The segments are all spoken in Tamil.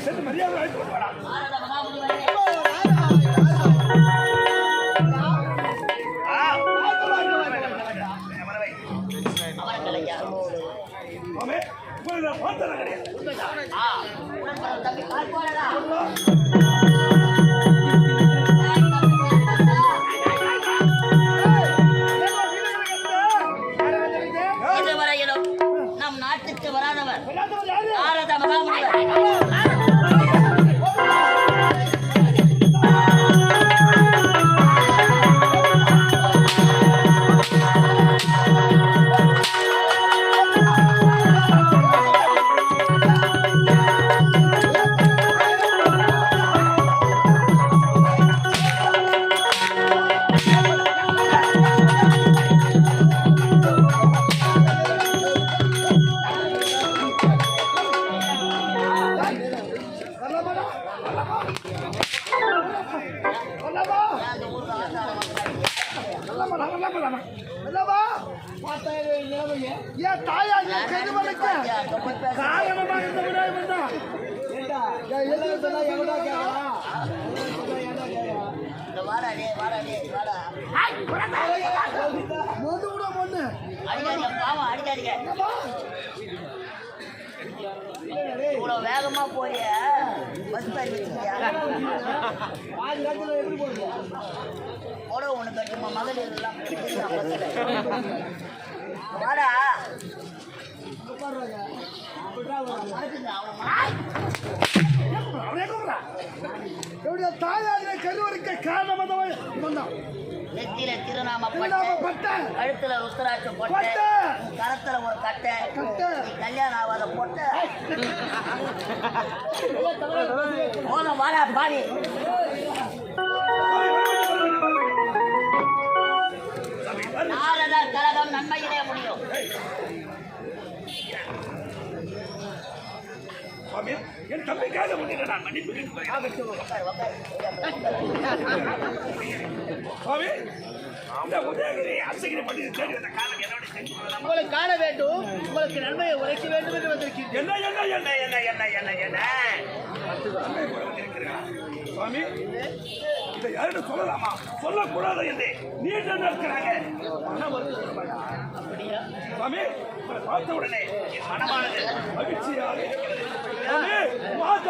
சென்று மரியாதை அழைத்து கொண்டு சொன்னா எவனா கேட்கலாம்? இந்த வாடா டே வாடா டே வாடா மொண்டு விட மொண்டு. அடிக்காதீங்க வேகமா போறிய பஸ் பேர் வச்சுக்கியா புடவை ஒண்ணு கட்டுமா மகளிர் எல்லாம் வாடா காரணமாக வந்தான். நெத்தியில திருநாம திருநாம பட்டு பட்டை. கழுத்துல ருத்ராட்சம் போட்டு. கரத்துல ஒரு கட்டை கல்யாணம் ஆகாத போட்டு போதும் வாடா பாடி நாரதர் கழகம் நன்மையிலே முடியும் சுவாமி, என் தம்பிக்காக முன்னிலை நான் மன்னிப்பு. சுவாமி, இந்த உதயகிரி அசகிரி பண்டிகை தேடி வந்த என்னோட? உங்களை காண வேண்டும் உங்களுக்கு நன்மையை உரைக்க வேண்டும் என்று என்ன என்ன என்ன என்ன என்ன? சுவாமி இதை சொல்லலாமா சொல்லக்கூடாது என்று நீண்ட சொல்லுவாங்க. சுவாமி பார்த்த உடனே மனமானது மகிழ்ச்சியாக இருக்கிறது சுவாமி, மாதவ நாதந்த மாமுனியே மாதவ நாரத மகமுனியே தர்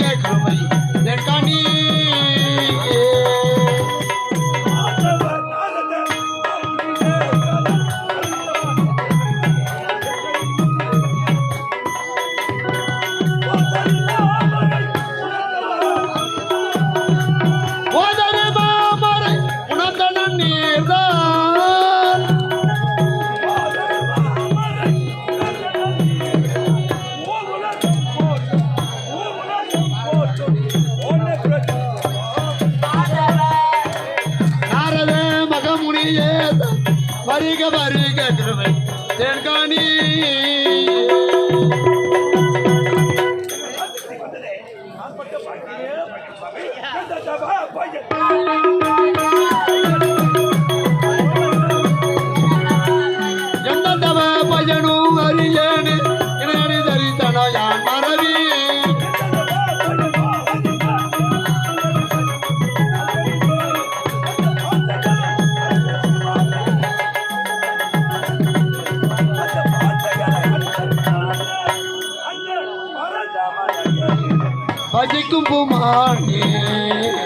பஜிக்கும்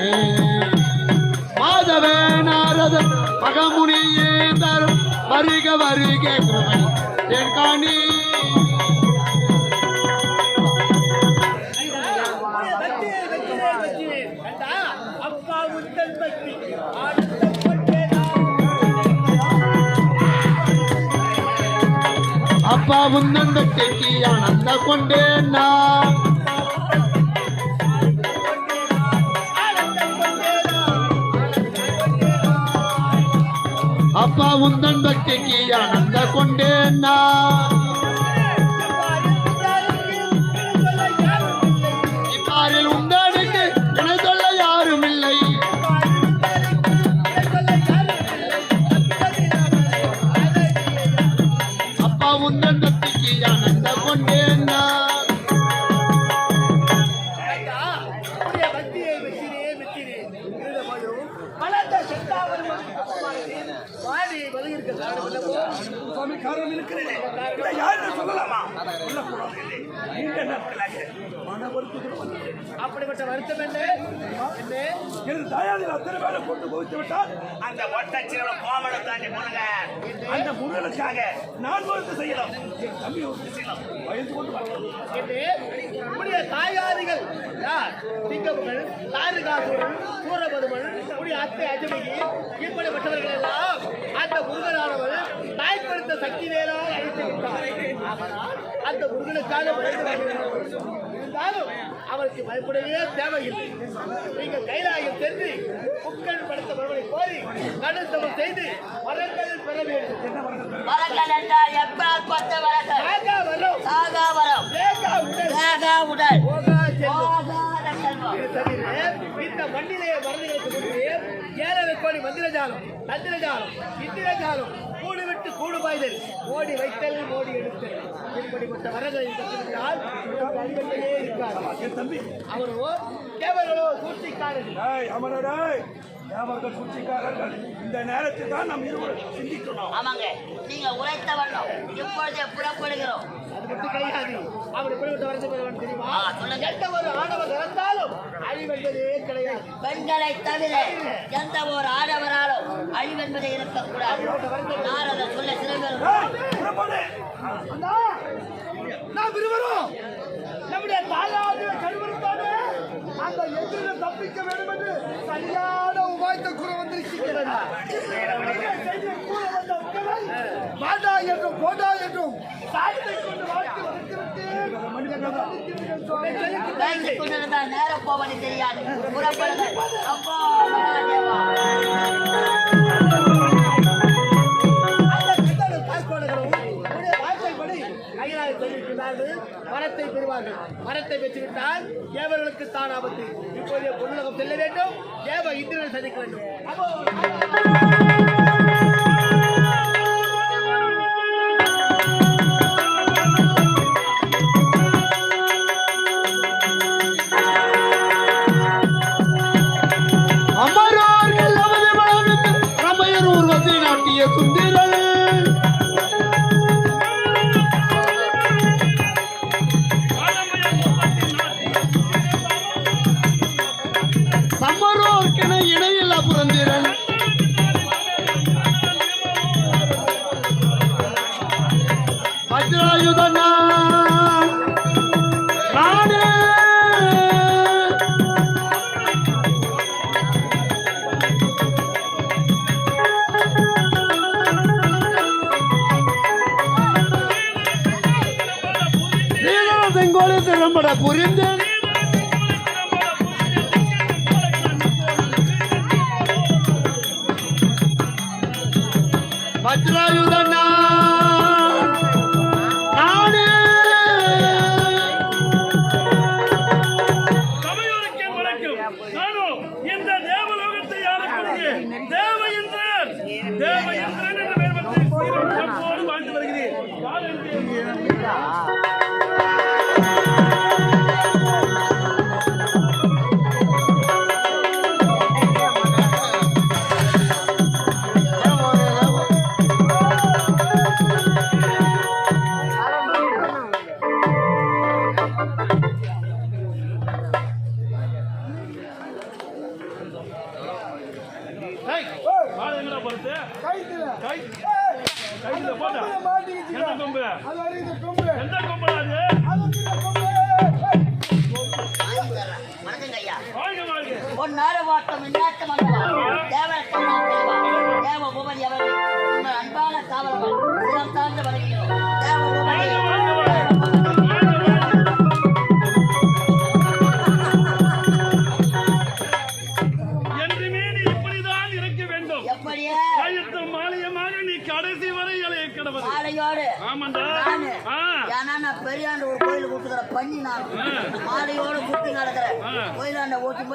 மாதவ நாரத மகமுனியே தரும் வருக வருக கிருமை தென்காணி அப்பா உந்தன் பற்றி அப்பா உந்தன் ஆனந்த கொண்டேன் நான் அப்பா உந்தன் பக்திக்கு ஆனந்த கொண்டேன் நான். Hadi bakalım. சுவாமி காரணம் இருக்கிறது. இதை யாரும் சொல்லலாமா? சொல்லக்கூடாது. நீண்ட நாட்களாக மன அப்படிப்பட்ட வருத்தம் என்ன? எனது தாயாரில் அத்தனை பேரை கொண்டு குவித்து விட்டால் அந்த ஒட்டச்சில கோமணம் தாண்டி போனங்க. அந்த முருகனுக்காக நான் செய்யலாம் என் தம்பி செய்யலாம் கொண்டு தாயாரிகள் யார்? சிங்கமுகள் தாருகாசுரன் சூரபதுமன் இப்படிப்பட்டவர்கள் எல்லாம் அந்த முருகனானவர் தாய் சக்தி வேறால் அழைத்து விட்டார் அந்த முருகனுக்காக இருந்தாலும் அவருக்கு பயப்படவே தேவையில்லை நீங்கள் கைலாயம் சென்று புக்கள் படுத்த வருவதை கோரி கடுத்தவம் செய்து வரங்கள் பெற வேண்டும் வரங்கள் என்றால் எப்பேற்பட்ட வரங்கள் ராஜா வரும் சாகா வரம் வேகா உடல். உடல் இந்த மண்ணிலே மருந்துகளுக்கு ஏழரை கோடி மந்திரஜாலம் மந்திரஜாலம் இந்திரஜாலம் கூடு விட்டு கூடு பாய்தல் ஓடி வைத்தல் ஓடி எடுத்தல் இப்படிப்பட்ட வரங்களை கற்றுவிட்டால் என் தம்பி. அவரோ தேவர்களோ சூழ்ச்சிக்காரர்கள் ஏய் அமரடே அவர்கள் சூழ்ச்சிக்காரர்கள் இந்த நேரத்தில் தான் நாம் இருவரும் சிந்திக்கணும். ஆமாங்க. நீங்க உழைத்த வண்ணம் இப்பொழுதே புறப்படுகிறோம். அது மட்டும் கிடையாது அவர் இப்படிப்பட்ட வரத்தை பெறுவான் தெரியுமா? சொல்லுங்க. எந்த ஒரு ஆணவர் இறந்தாலும் அழிவென்பதே கிடையாது. பெண்களை தவிர எந்த ஒரு ஆடவராலும் அழிவென்பதை இருக்கக்கூடாது நாரத சொல்ல சிறந்த நாம் இருவரும் நேரம் போவது தெரியாது புறப்படுங்கள் அப்பா மரத்தை பெறுவார்கள் மரத்தை பெற்றுவிட்டால் தேவர்களுக்கு தான் ஆபத்து இப்போதைய பொருளகம் செல்ல வேண்டும் தேவ இந்திரனை சந்திக்க வேண்டும் yakın değil. వజ్రాయుధన్నా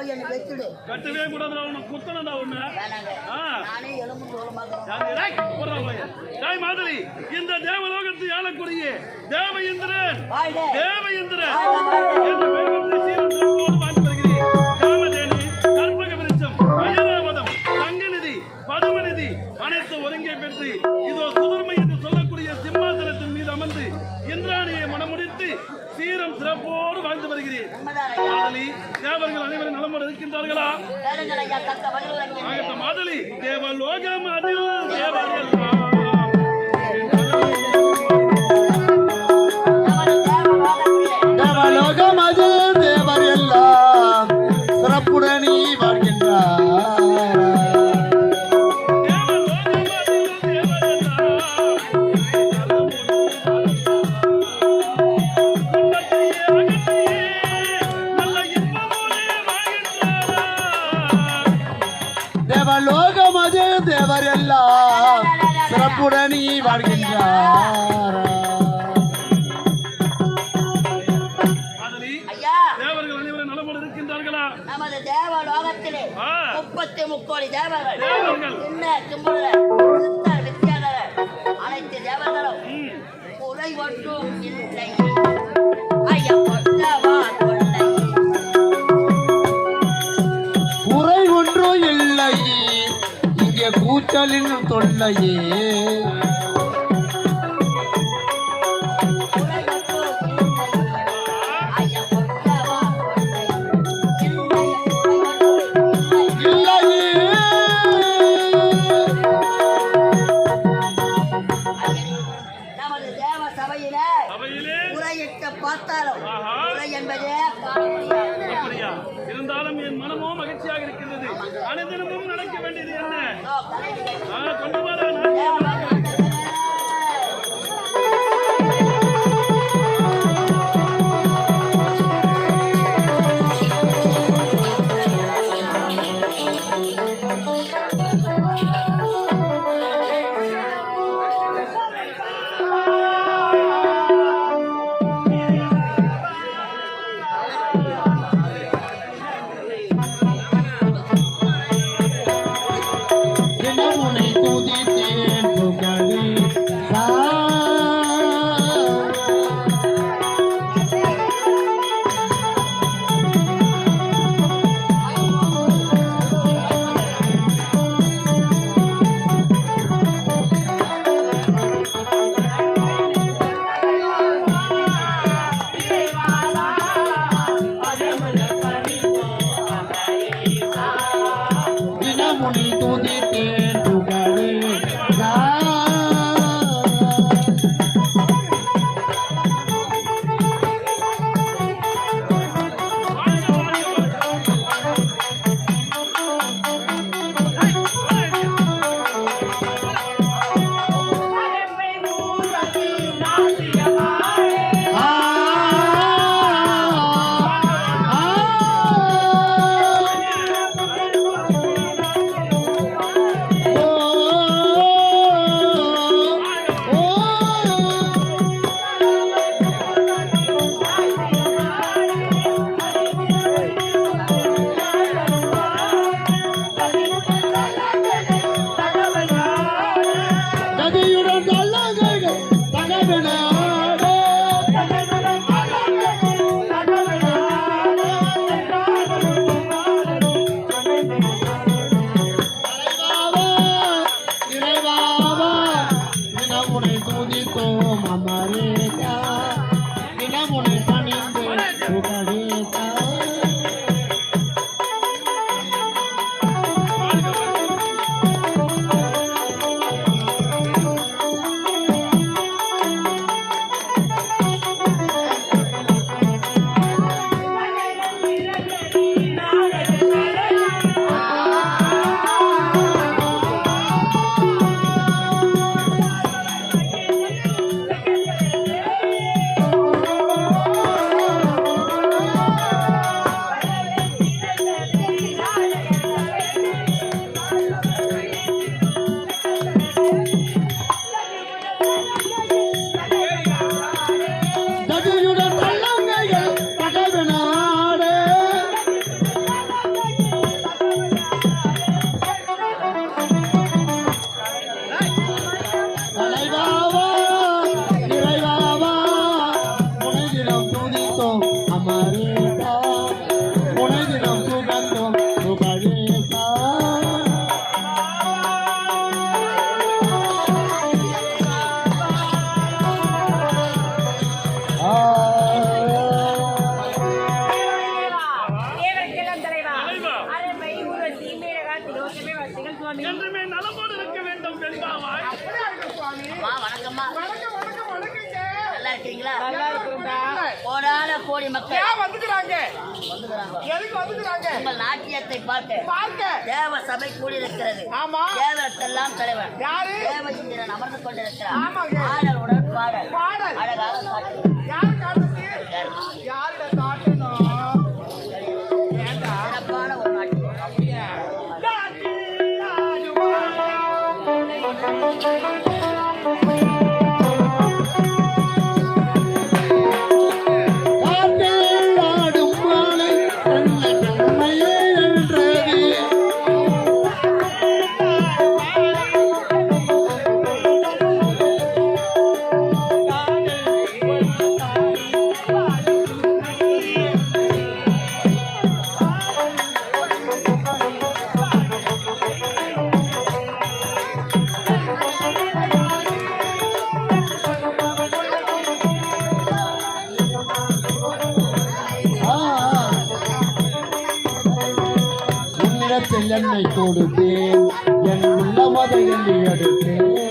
போய் என்னை வச்சுடு கட்டவே உன்னை. நானே எலும்பு? டேய், மாதவி, இந்த தேவலோகத்தை ஆளக்கூடிய தேவ இந்திரன். வாழ்க தேவ இந்திரன். என்ற பெயர் வந்து சீரும் சிறப்போடு வாழ்ந்து வருகிறேன். காமதேனு, கற்பக விருட்சம், ஐராவதம், தங்கநிதி, பதுமநிதி அனைத்து ஒருங்கே பெற்று இதோ சுதர்மை என்று சொல்லக்கூடிய சிம்மாசனத்தின் மீது அமர்ந்து இந்திராணியை மனமுடித்து சீரம் சிறப்போடு வாழ்ந்து வருகிறேன். தேவர்கள் அனைவரும் நலமுடன் தேவலோகம் தேவர்கள் அது தேவர் எல்லாம். சிறப்புடனே முப்பத்தி முக்கோடி தேவர்கள் தேவர்கள். சின்ன சிம்புலர் அனைத்து தேவர்களும் குறை ஒன்றும் இல்லை. ஐயா குறை ஒன்றும் இல்லை. இங்கே கூச்சலின் தொல்லையே. நல்லா இருக்கிறோம்டா கோடான கோடி மக்கள். வந்துக்கிறாங்க? உங்கள் நாட்டியத்தை பார்க்க. தேவ சபை கூடியிருக்கிறது. தலைவன் யாரு? தேவச்சந்திரன் அமர்ந்து கொண்டிருக்கிறார். ஆமாங்க. ஆடலுடன் பாடல். பாடல். அழகாக காட்டு உன்னிடத்தில் என்னை கொடுத்தேன் என் உள்ளமதை எண்ணி எடுத்தேன்.